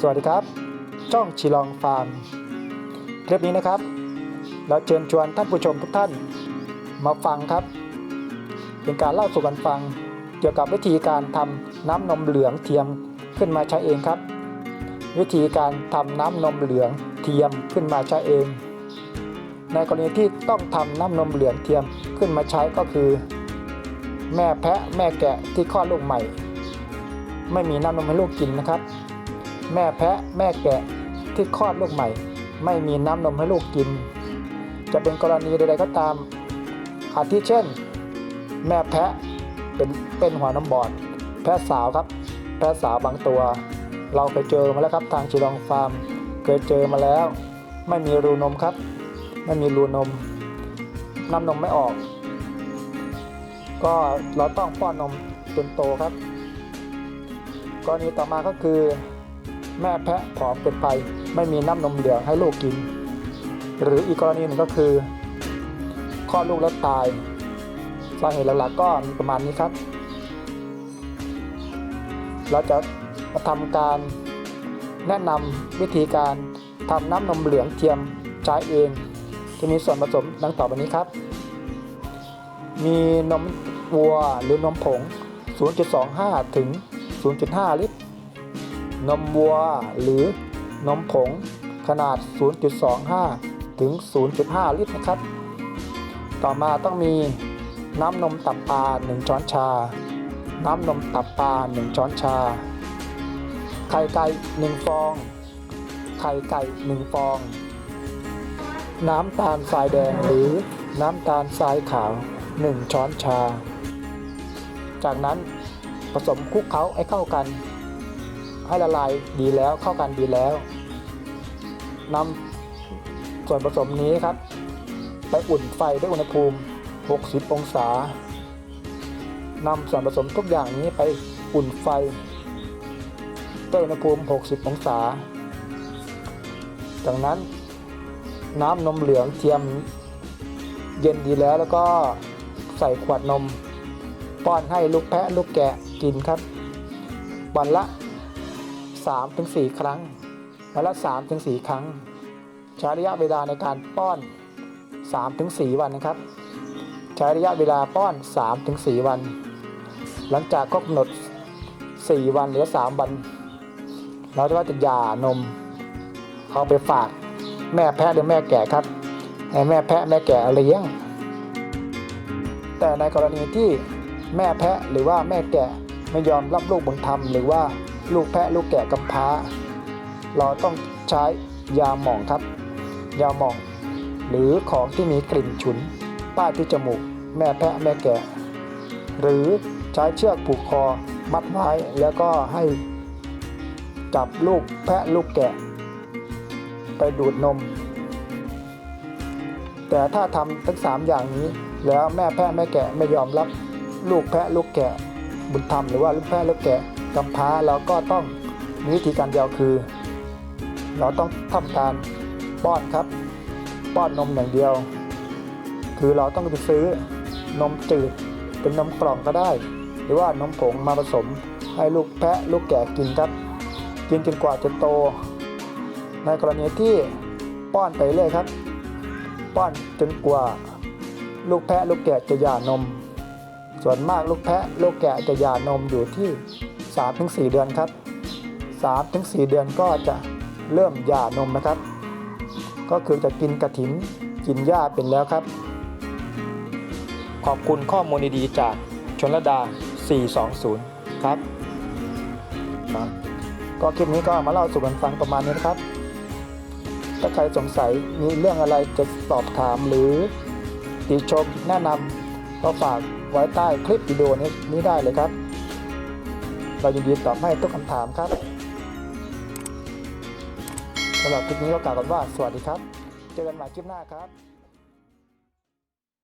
สวัสดีครับ ช่องชิลองฟาร์มคลิปนี้นะครับ เราเชิญชวนท่านผู้ชมทุกท่านมาฟังครับ เป็นการเล่าสู่กันฟัง เกี่ยวกับวิธีการทำน้ำนมเหลืองเทียมขึ้นมาใช้เองครับ วิธีการทำน้ำนมเหลืองเทียมขึ้นมาใช้เอง ในกรณีที่ต้องทำน้ำนมเหลืองเทียมขึ้นมาใช้ก็คือ แม่แพะแม่แกะที่คลอดลูกใหม่ ไม่มีน้ำนมให้ลูกกินนะครับ แม่แพะแม่แกะที่คลอดลูกใหม่ ไม่มีน้ำนมให้ลูกกิน จะเป็นกรณีใดๆก็ตามอาทิเช่น แม่แพะเป็นเป็นหัวนมบอด แพะสาวครับ แพะสาวบางตัว เราเคยเจอมาแล้วครับทางชิลองฟาร์ม เคยเจอมาแล้ว ไม่มีรูนมครับ ไม่มีรูนม น้ำนมไม่ออก ก็เราต้องป้อนนมจนโตครับ กรณีต่อมาก็คือ แม่แพะผอมเกินไปไม่มีน้ำนมเหลืองให้ลูกกิน หรืออีกกรณีหนึ่งก็คือคลอดลูกแล้วตายสาเหตุหลักๆก็มีประมาณนี้ครับ เราจะมาทำการแนะนำวิธีการทำน้ำนมเหลืองเทียมใช้เองจะมีส่วนผสมดังต่อไปนี้ครับ มีนมวัวหรือนมผง 0.25 ถึง 0.5 ลิตร นมวัวหรือนมผงขนาด 0.25 ถึง 0.5 ลิตรนะครับ ต่อมาต้องมีน้ำนมตับปลา 1 ช้อนชา น้ำนมตับปลา 1 ช้อนชา ไข่ไก่ 1 ฟอง ไข่ไก่ 1 ฟอง น้ำตาลทรายแดงหรือน้ำตาลทรายขาว 1 ช้อนชา จากนั้นผสมคลุกเคล้าให้เข้ากัน ให้ละลายดีแล้วเข้ากันดีแล้วนำส่วนผสมนี้ครับ ไปอุ่นไฟด้วยอุณหภูมิ 60 องศานำส่วนผสมทุกอย่างนี้ไปอุ่นไฟด้วยอุณหภูมิ 60 องศา จากนั้นน้ำนมเหลืองเทียมเย็นดีแล้วแล้วก็ใส่ขวดนม ป้อนให้ลูกแพะลูกแกะกินครับ วันละ 3-4ครั้ง วันละ3-4ครั้ง ใช้ระยะเวลาในการป้อน3-4วันนะครับ ใช้ระยะเวลาป้อน3-4วัน หลังจากครบกำหนด 4 วันหรือ 3 วัน เราจะว่าจะหย่านม เอาไปฝากแม่แพะหรือแม่แกะครับให้แม่แพะแม่แกะเลี้ยง แต่ในกรณีที่แม่แพะหรือว่าแม่แกะไม่ยอมรับลูกบุญธรรมหรือว่า ลูกแพะลูกแกะกำพร้า เราต้องใช้ยาหม่องครับ ยาหม่อง หรือของที่มีกลิ่นฉุน ป้ายที่จมูก แม่แพะแม่แกะ หรือใช้เชือกผูกคอมัดไว้แล้วก็ให้จับลูกแพะลูกแกะ ไปดูดนม แต่ถ้าทำทั้งสามอย่างนี้ แล้วแม่แพะแม่แกะไม่ยอมรับลูกแพะลูกแกะ บุญธรรมหรือว่าลูกแพะลูกแกะ กำพร้าเราก็ต้องมีวิธีการเดียวคือ เราต้องทำการป้อนครับ ป้อนนมอย่างเดียว คือเราต้องไปซื้อนมจืดเป็นนมกล่องก็ได้ หรือว่านมผงมาผสมให้ลูกแพะลูกแกะกินครับ กินจนกว่าจะโต ในกรณีที่ป้อนไปเรื่อยครับ ป้อนจนกว่า ลูกแพะลูกแกะจะหย่านม ส่วนมากลูกแพะลูกแกะจะหย่านมอยู่ที่ 3-4 เดือนครับ 3-4 เดือนก็จะเริ่มหย่านมนะครับ ก็คือจะกินกระถินกินหญ้าเป็นแล้วครับ ขอบคุณข้อมูลดีๆจากชนรดา 420 ครับครับก็คลิปนี้ก็มาเล่าสู่กันฟังประมาณนี้นะครับ ถ้าใครสงสัยมีเรื่องอะไรจะสอบถามหรือติชมแนะนำก็ฝากไว้ใต้คลิปวิดีโอนี้นี้ได้เลยครับ เรายินดีตอบให้ทุกคำถามครับสำหรับคลิปนี้ก็กล่าวกันว่าสวัสดีครับ เจอกันใหม่คลิปหน้าครับ